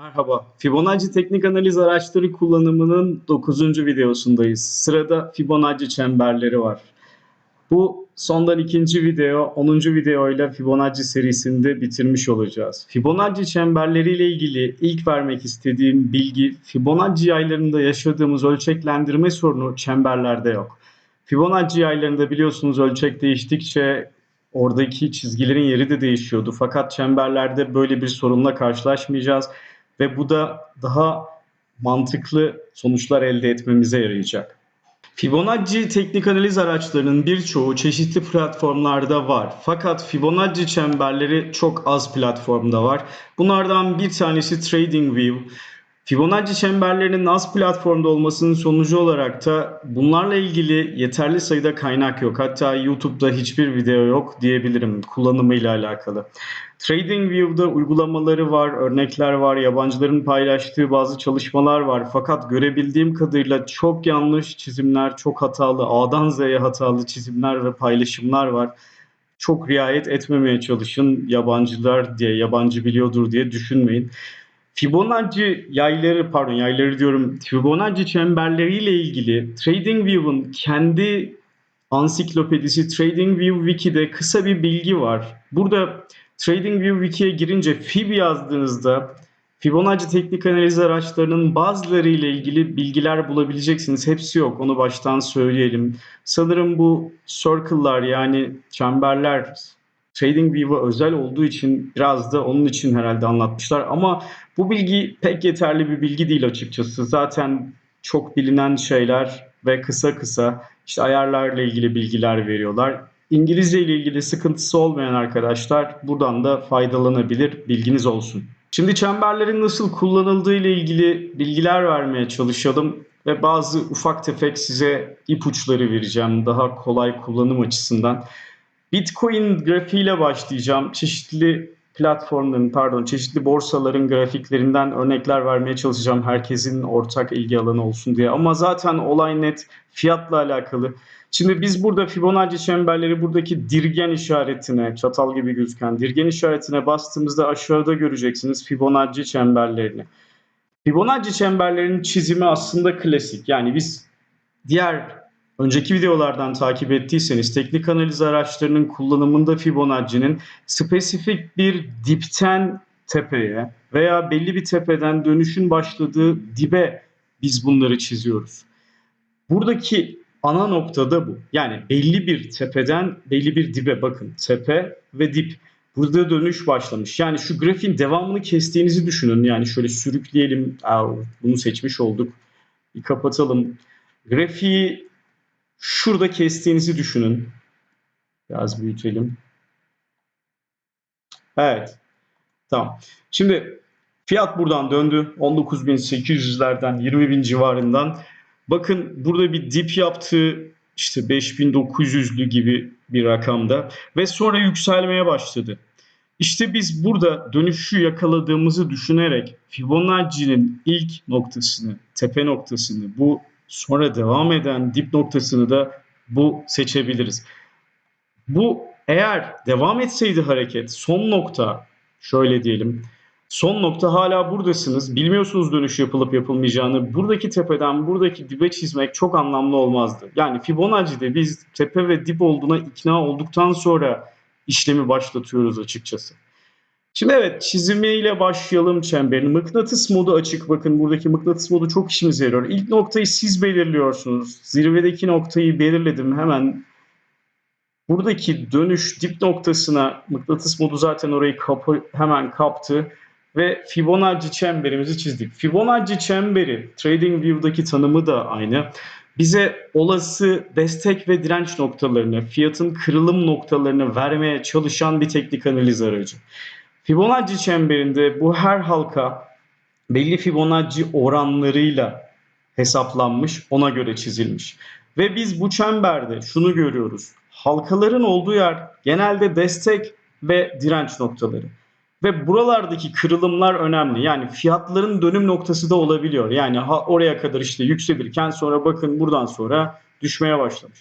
Merhaba. Fibonacci teknik analiz araçları kullanımının 9. videosundayız. Sırada Fibonacci çemberleri var. Bu sondan ikinci video, 10. videoyla Fibonacci serisinde bitirmiş olacağız. Fibonacci çemberleriyle ilgili ilk vermek istediğim bilgi Fibonacci yaylarında yaşadığımız ölçeklendirme sorunu çemberlerde yok. Fibonacci yaylarında biliyorsunuz ölçek değiştikçe oradaki çizgilerin yeri de değişiyordu. Fakat çemberlerde böyle bir sorunla karşılaşmayacağız ve bu da daha mantıklı sonuçlar elde etmemize yarayacak. Fibonacci teknik analiz araçlarının birçoğu çeşitli platformlarda var. Fakat Fibonacci çemberleri çok az platformda var. Bunlardan bir tanesi TradingView. Fibonacci çemberlerinin az platformda olmasının sonucu olarak da bunlarla ilgili yeterli sayıda kaynak yok. Hatta YouTube'da hiçbir video yok diyebilirim kullanımıyla alakalı. TradingView'da uygulamaları var, örnekler var, yabancıların paylaştığı bazı çalışmalar var. Fakat görebildiğim kadarıyla çok yanlış çizimler, çok hatalı, A'dan Z'ye hatalı çizimler ve paylaşımlar var. Çok riayet etmemeye çalışın yabancılar diye, yabancı biliyordur diye düşünmeyin. Fibonacci yayları pardon yayları diyorum Fibonacci çemberleriyle ilgili TradingView'un kendi ansiklopedisi TradingView Wiki'de kısa bir bilgi var. Burada TradingView Wiki'ye girince Fib yazdığınızda Fibonacci teknik analiz araçlarının bazıları ile ilgili bilgiler bulabileceksiniz. Hepsi yok. Onu baştan söyleyelim. Sanırım bu circle'lar yani çemberler TradingView'a özel olduğu için biraz da onun için herhalde anlatmışlar. Ama bu bilgi pek yeterli bir bilgi değil açıkçası. Zaten çok bilinen şeyler ve kısa kısa işte ayarlarla ilgili bilgiler veriyorlar. İngilizce ile ilgili sıkıntısı olmayan arkadaşlar buradan da faydalanabilir. Bilginiz olsun. Şimdi çemberlerin nasıl kullanıldığı ile ilgili bilgiler vermeye çalışalım ve bazı ufak tefek size ipuçları vereceğim daha kolay kullanım açısından. Bitcoin grafiğiyle başlayacağım. Çeşitli platformların pardon çeşitli borsaların grafiklerinden örnekler vermeye çalışacağım herkesin ortak ilgi alanı olsun diye. Ama zaten olay net fiyatla alakalı. Şimdi biz burada Fibonacci çemberleri buradaki dirgen işaretine, çatal gibi gözüken dirgen işaretine bastığımızda aşağıda göreceksiniz Fibonacci çemberlerini. Fibonacci çemberlerinin çizimi aslında klasik. Yani biz diğer önceki videolardan takip ettiyseniz teknik analiz araçlarının kullanımında Fibonacci'nin spesifik bir dipten tepeye veya belli bir tepeden dönüşün başladığı dibe biz bunları çiziyoruz. Buradaki ana nokta da bu. Yani belli bir tepeden belli bir dibe bakın. Tepe ve dip. Burada dönüş başlamış. Yani şu grafiğin devamını kestiğinizi düşünün. Yani şöyle sürükleyelim. Aa, bunu seçmiş olduk. Bir kapatalım. Grafiği şurada kestiğinizi düşünün. Biraz büyütelim. Evet. Tamam. Şimdi fiyat buradan döndü. 19.800'lerden 20.000 civarından. Bakın burada bir dip yaptı. İşte 5900'lü gibi bir rakamda ve sonra yükselmeye başladı. İşte biz burada dönüşü yakaladığımızı düşünerek Fibonacci'nin ilk noktasını, tepe noktasını, bu sonra devam eden dip noktasını da bu seçebiliriz. Bu eğer devam etseydi hareket son nokta şöyle diyelim Son nokta hala buradasınız. Bilmiyorsunuz dönüş yapılıp yapılmayacağını. Buradaki tepeden buradaki dibe çizmek çok anlamlı olmazdı. Yani Fibonacci'de biz tepe ve dip olduğuna ikna olduktan sonra işlemi başlatıyoruz açıkçası. Şimdi evet çizimiyle başlayalım çemberin. Mıknatıs modu açık. Bakın buradaki mıknatıs modu çok işimize yarıyor. İlk noktayı siz belirliyorsunuz. Zirvedeki noktayı belirledim. Hemen buradaki dönüş dip noktasına mıknatıs modu zaten orayı kapı, hemen kaptı ve Fibonacci çemberimizi çizdik. Fibonacci çemberi TradingView'daki tanımı da aynı. Bize olası destek ve direnç noktalarını, fiyatın kırılım noktalarını vermeye çalışan bir teknik analiz aracı. Fibonacci çemberinde bu her halka belli Fibonacci oranlarıyla hesaplanmış, ona göre çizilmiş. Ve biz bu çemberde şunu görüyoruz. Halkaların olduğu yer genelde destek ve direnç noktaları. Ve buralardaki kırılımlar önemli. Yani fiyatların dönüm noktası da olabiliyor. Yani oraya kadar işte yükselirken sonra bakın buradan sonra düşmeye başlamış.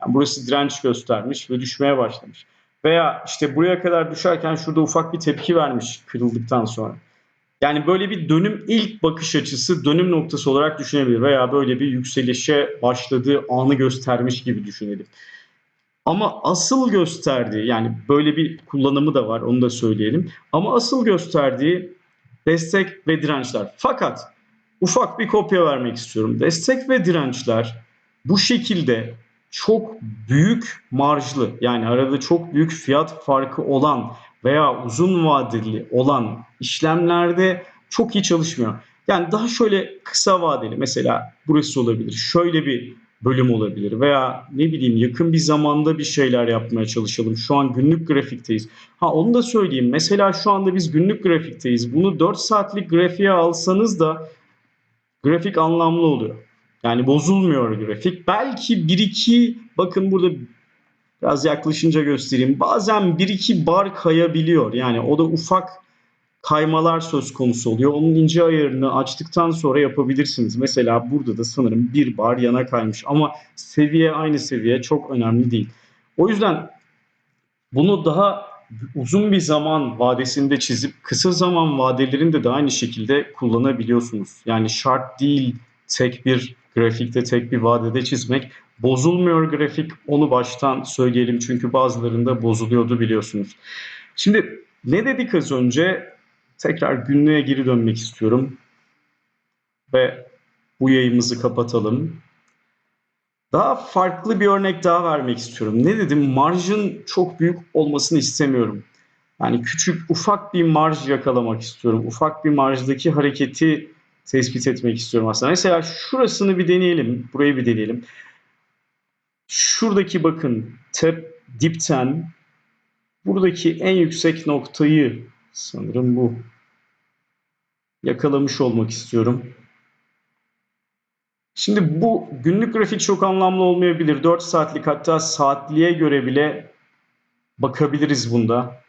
Yani burası direnç göstermiş ve düşmeye başlamış. Veya işte buraya kadar düşerken şurada ufak bir tepki vermiş kırıldıktan sonra. Yani böyle bir dönüm ilk bakış açısı dönüm noktası olarak düşünebilir veya böyle bir yükselişe başladığı anı göstermiş gibi düşünelim. Ama asıl gösterdiği yani böyle bir kullanımı da var onu da söyleyelim. Ama asıl gösterdiği destek ve dirençler. Fakat ufak bir kopya vermek istiyorum. Destek ve dirençler bu şekilde çok büyük marjlı yani arada çok büyük fiyat farkı olan veya uzun vadeli olan işlemlerde çok iyi çalışmıyor. Yani daha şöyle kısa vadeli mesela burası olabilir. Şöyle bir bölüm olabilir veya ne bileyim yakın bir zamanda bir şeyler yapmaya çalışalım. Şu an günlük grafikteyiz. Ha onu da söyleyeyim. Mesela şu anda biz günlük grafikteyiz. Bunu 4 saatlik grafiğe alsanız da grafik anlamlı oluyor. Yani bozulmuyor grafik. Belki 1-2 bakın burada biraz yaklaşınca göstereyim. Bazen 1-2 bar kayabiliyor. Yani o da ufak kaymalar söz konusu oluyor. Onun ince ayarını açtıktan sonra yapabilirsiniz. Mesela burada da sanırım bir bar yana kaymış ama seviye aynı seviye çok önemli değil. O yüzden bunu daha uzun bir zaman vadesinde çizip kısa zaman vadelerinde de aynı şekilde kullanabiliyorsunuz. Yani şart değil tek bir grafikte tek bir vadede çizmek. Bozulmuyor grafik onu baştan söyleyelim çünkü bazılarında bozuluyordu biliyorsunuz. Şimdi ne dedik az önce? Tekrar günlüğe geri dönmek istiyorum. Ve bu yayımızı kapatalım. Daha farklı bir örnek daha vermek istiyorum. Ne dedim? Marjın çok büyük olmasını istemiyorum. Yani küçük, ufak bir marj yakalamak istiyorum. Ufak bir marjdaki hareketi tespit etmek istiyorum aslında. Mesela şurasını bir deneyelim. Burayı bir deneyelim. Şuradaki bakın tep dipten buradaki en yüksek noktayı sanırım bu yakalamış olmak istiyorum. Şimdi bu günlük grafik çok anlamlı olmayabilir. 4 saatlik hatta saatliğe göre bile bakabiliriz bunda.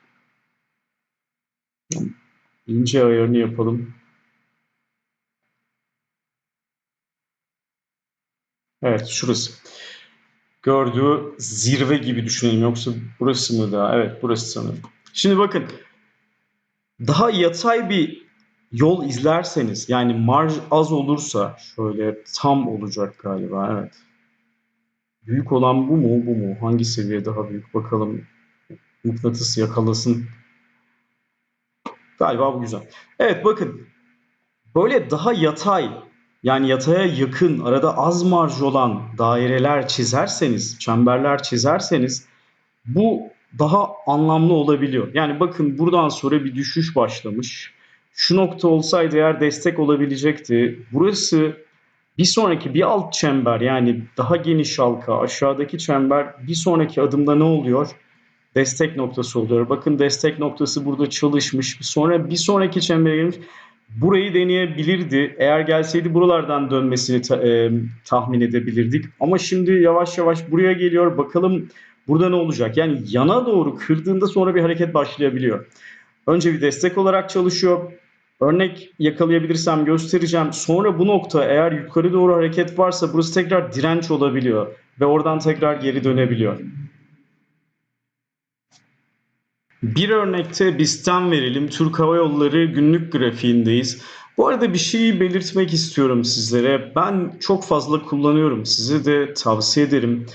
İnce ayarını yapalım. Evet şurası. Gördüğü zirve gibi düşünelim. Yoksa burası mı daha? Evet burası sanırım. Şimdi bakın. Daha yatay bir yol izlerseniz yani marj az olursa şöyle tam olacak galiba evet. Büyük olan bu mu bu mu? Hangi seviye daha büyük bakalım. Mıknatıs yakalasın. Galiba bu güzel. Evet bakın böyle daha yatay yani yataya yakın arada az marj olan daireler çizerseniz, çemberler çizerseniz bu daha anlamlı olabiliyor. Yani bakın buradan sonra bir düşüş başlamış şu nokta olsaydı eğer destek olabilecekti. Burası bir sonraki bir alt çember yani daha geniş halka aşağıdaki çember bir sonraki adımda ne oluyor? Destek noktası oluyor. Bakın destek noktası burada çalışmış. Sonra bir sonraki çembere gelmiş. Burayı deneyebilirdi. Eğer gelseydi buralardan dönmesini ta, e, tahmin edebilirdik. Ama şimdi yavaş yavaş buraya geliyor. Bakalım burada ne olacak? Yani yana doğru kırdığında sonra bir hareket başlayabiliyor. Önce bir destek olarak çalışıyor. Örnek yakalayabilirsem göstereceğim. Sonra bu nokta eğer yukarı doğru hareket varsa burası tekrar direnç olabiliyor. Ve oradan tekrar geri dönebiliyor. Bir örnekte BIST'ten verelim. Türk Hava Yolları günlük grafiğindeyiz. Bu arada bir şeyi belirtmek istiyorum sizlere. Ben çok fazla kullanıyorum. Size de tavsiye ederim.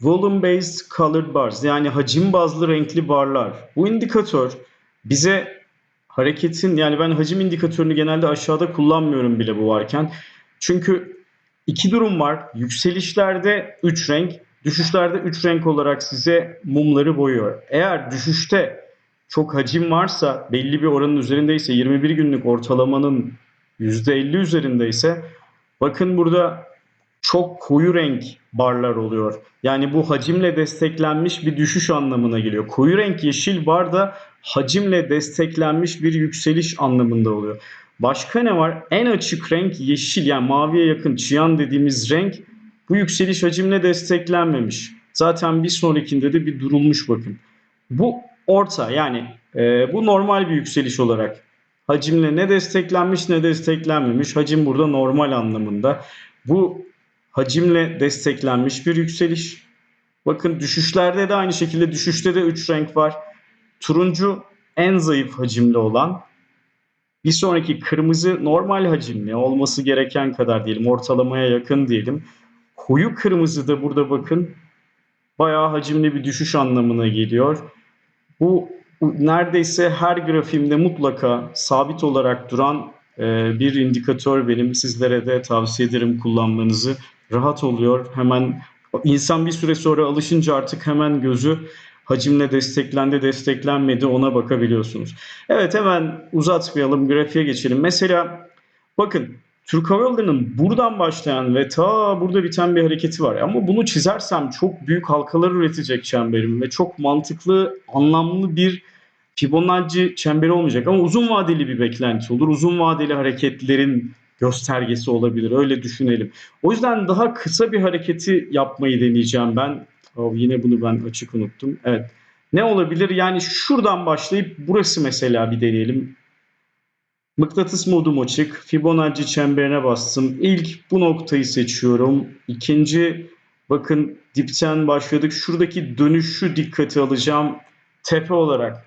Volume Based Colored Bars yani hacim bazlı renkli barlar. Bu indikatör bize hareketin yani ben hacim indikatörünü genelde aşağıda kullanmıyorum bile bu varken. Çünkü iki durum var. Yükselişlerde 3 renk, düşüşlerde 3 renk olarak size mumları boyuyor. Eğer düşüşte çok hacim varsa belli bir oranın üzerindeyse 21 günlük ortalamanın %50 üzerindeyse bakın burada çok koyu renk barlar oluyor. Yani bu hacimle desteklenmiş bir düşüş anlamına geliyor. Koyu renk yeşil bar da hacimle desteklenmiş bir yükseliş anlamında oluyor. Başka ne var? En açık renk yeşil yani maviye yakın çiyan dediğimiz renk bu yükseliş hacimle desteklenmemiş. Zaten bir sonrakinde de bir durulmuş bakın. Bu orta yani e, bu normal bir yükseliş olarak hacimle ne desteklenmiş ne desteklenmemiş. Hacim burada normal anlamında. Bu hacimle desteklenmiş bir yükseliş. Bakın düşüşlerde de aynı şekilde düşüşte de 3 renk var. Turuncu en zayıf hacimli olan. Bir sonraki kırmızı normal hacimli olması gereken kadar diyelim ortalamaya yakın diyelim. Koyu kırmızı da burada bakın bayağı hacimli bir düşüş anlamına geliyor. Bu neredeyse her grafiğimde mutlaka sabit olarak duran e, bir indikatör benim. Sizlere de tavsiye ederim kullanmanızı. Rahat oluyor. Hemen insan bir süre sonra alışınca artık hemen gözü hacimle desteklendi, desteklenmedi ona bakabiliyorsunuz. Evet hemen uzatmayalım, grafiğe geçelim. Mesela bakın Türk Hava Yolları'nın buradan başlayan ve ta burada biten bir hareketi var. Ama bunu çizersem çok büyük halkalar üretecek çemberim ve çok mantıklı, anlamlı bir Fibonacci çemberi olmayacak. Ama uzun vadeli bir beklenti olur. Uzun vadeli hareketlerin göstergesi olabilir. Öyle düşünelim. O yüzden daha kısa bir hareketi yapmayı deneyeceğim ben. Oh, yine bunu ben açık unuttum. Evet. Ne olabilir? Yani şuradan başlayıp burası mesela bir deneyelim. Mıknatıs modum açık. Fibonacci çemberine bastım. İlk bu noktayı seçiyorum. İkinci bakın dipten başladık. Şuradaki dönüşü dikkate alacağım. Tepe olarak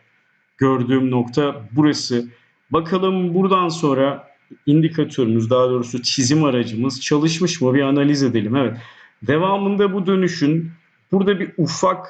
gördüğüm nokta burası. Bakalım buradan sonra indikatörümüz daha doğrusu çizim aracımız çalışmış mı bir analiz edelim. Evet. Devamında bu dönüşün burada bir ufak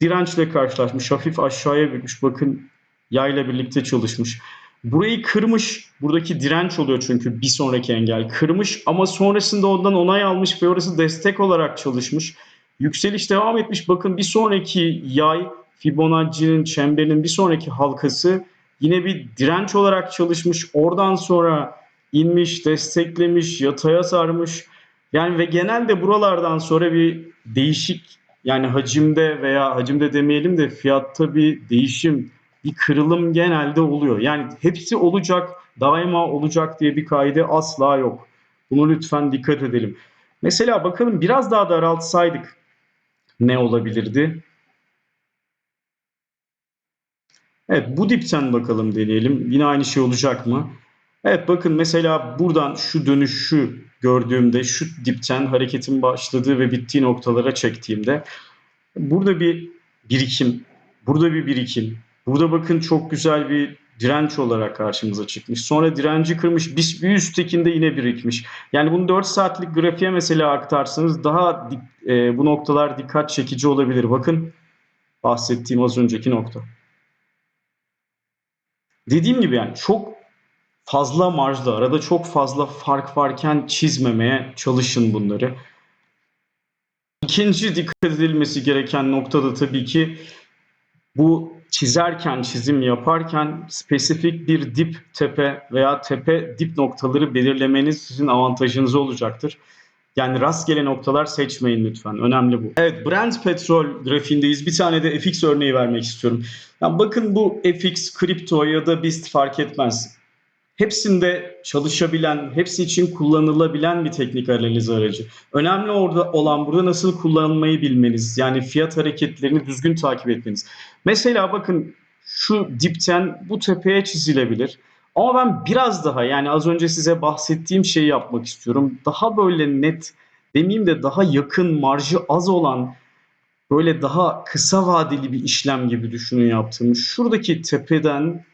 dirençle karşılaşmış. Hafif aşağıya bükmüş. Bakın yayla birlikte çalışmış. Burayı kırmış. Buradaki direnç oluyor çünkü bir sonraki engel. Kırmış ama sonrasında ondan onay almış ve orası destek olarak çalışmış. Yükseliş devam etmiş. Bakın bir sonraki yay Fibonacci'nin çemberinin bir sonraki halkası yine bir direnç olarak çalışmış. Oradan sonra inmiş, desteklemiş, yataya sarmış. Yani ve genelde buralardan sonra bir değişik yani hacimde veya hacimde demeyelim de fiyatta bir değişim, bir kırılım genelde oluyor. Yani hepsi olacak, daima olacak diye bir kaide asla yok. Bunu lütfen dikkat edelim. Mesela bakalım biraz daha daraltsaydık ne olabilirdi? Evet bu dipten bakalım deneyelim. Yine aynı şey olacak mı? Evet bakın mesela buradan şu dönüşü gördüğümde şu dipten hareketin başladığı ve bittiği noktalara çektiğimde burada bir birikim, burada bir birikim, burada bakın çok güzel bir direnç olarak karşımıza çıkmış. Sonra direnci kırmış, bir, bir üsttekinde yine birikmiş. Yani bunu 4 saatlik grafiğe mesela aktarsanız daha e, bu noktalar dikkat çekici olabilir. Bakın bahsettiğim az önceki nokta. Dediğim gibi yani çok fazla marjlı, arada çok fazla fark varken çizmemeye çalışın bunları. İkinci dikkat edilmesi gereken nokta da tabii ki bu çizerken, çizim yaparken spesifik bir dip tepe veya tepe dip noktaları belirlemeniz sizin avantajınız olacaktır. Yani rastgele noktalar seçmeyin lütfen. Önemli bu. Evet Brent petrol grafiğindeyiz. Bir tane de FX örneği vermek istiyorum. Yani bakın bu FX, kripto ya da BIST fark etmez. Hepsinde çalışabilen, hepsi için kullanılabilen bir teknik analiz aracı. Önemli orada olan burada nasıl kullanmayı bilmeniz. Yani fiyat hareketlerini düzgün takip etmeniz. Mesela bakın şu dipten bu tepeye çizilebilir. Ama ben biraz daha yani az önce size bahsettiğim şeyi yapmak istiyorum. Daha böyle net demeyeyim de daha yakın marjı az olan böyle daha kısa vadeli bir işlem gibi düşünün yaptığımı. Şuradaki tepeden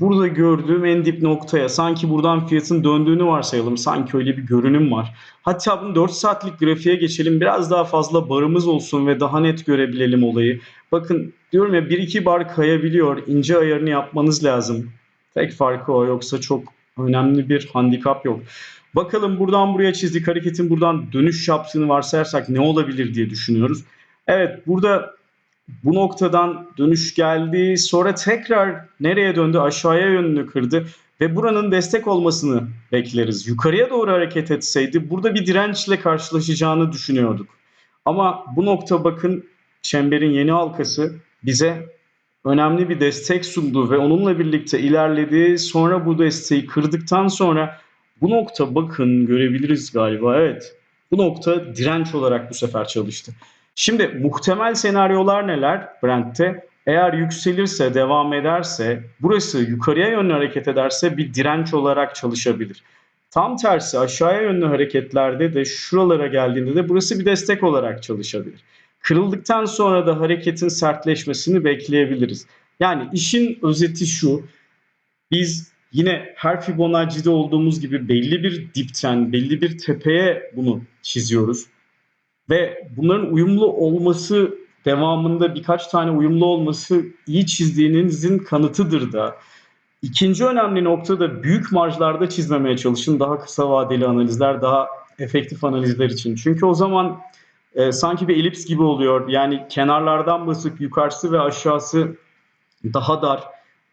burada gördüğüm en dip noktaya sanki buradan fiyatın döndüğünü varsayalım. Sanki öyle bir görünüm var. Hatta bunu 4 saatlik grafiğe geçelim. Biraz daha fazla barımız olsun ve daha net görebilelim olayı. Bakın diyorum ya 1-2 bar kayabiliyor. İnce ayarını yapmanız lazım. Tek farkı o yoksa çok önemli bir handikap yok. Bakalım buradan buraya çizdik hareketin buradan dönüş yaptığını varsayarsak ne olabilir diye düşünüyoruz. Evet burada bu noktadan dönüş geldi. Sonra tekrar nereye döndü? Aşağıya yönünü kırdı. Ve buranın destek olmasını bekleriz. Yukarıya doğru hareket etseydi burada bir dirençle karşılaşacağını düşünüyorduk. Ama bu nokta bakın çemberin yeni halkası bize önemli bir destek sundu ve onunla birlikte ilerledi. Sonra bu desteği kırdıktan sonra bu nokta bakın görebiliriz galiba. Evet. Bu nokta direnç olarak bu sefer çalıştı. Şimdi muhtemel senaryolar neler Brent'te? Eğer yükselirse, devam ederse, burası yukarıya yönlü hareket ederse bir direnç olarak çalışabilir. Tam tersi aşağıya yönlü hareketlerde de şuralara geldiğinde de burası bir destek olarak çalışabilir. Kırıldıktan sonra da hareketin sertleşmesini bekleyebiliriz. Yani işin özeti şu. Biz yine her Fibonacci'de olduğumuz gibi belli bir dipten, belli bir tepeye bunu çiziyoruz. Ve bunların uyumlu olması devamında birkaç tane uyumlu olması iyi çizdiğinizin kanıtıdır da. İkinci önemli nokta da büyük marjlarda çizmemeye çalışın. Daha kısa vadeli analizler, daha efektif analizler için. Çünkü o zaman e, sanki bir elips gibi oluyor. Yani kenarlardan basıp yukarısı ve aşağısı daha dar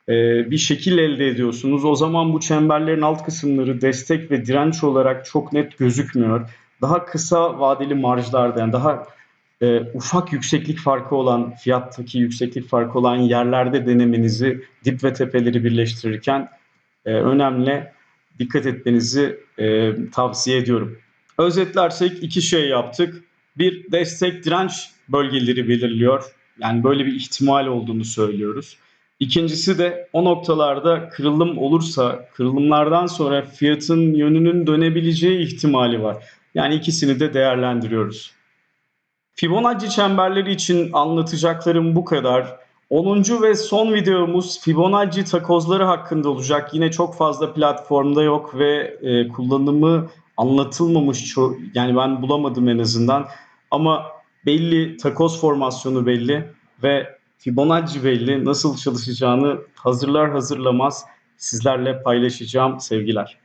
e, bir şekil elde ediyorsunuz. O zaman bu çemberlerin alt kısımları destek ve direnç olarak çok net gözükmüyor. Daha kısa vadeli marjlarda yani daha e, ufak yükseklik farkı olan fiyattaki yükseklik farkı olan yerlerde denemenizi dip ve tepeleri birleştirirken e, önemli dikkat etmenizi e, tavsiye ediyorum. Özetlersek iki şey yaptık. Bir destek direnç bölgeleri belirliyor. Yani böyle bir ihtimal olduğunu söylüyoruz. İkincisi de o noktalarda kırılım olursa kırılımlardan sonra fiyatın yönünün dönebileceği ihtimali var. Yani ikisini de değerlendiriyoruz. Fibonacci çemberleri için anlatacaklarım bu kadar. 10. ve son videomuz Fibonacci takozları hakkında olacak. Yine çok fazla platformda yok ve e, kullanımı anlatılmamış yani ben bulamadım en azından. Ama belli takoz formasyonu belli ve Fibonacci belli nasıl çalışacağını hazırlar hazırlamaz sizlerle paylaşacağım sevgiler.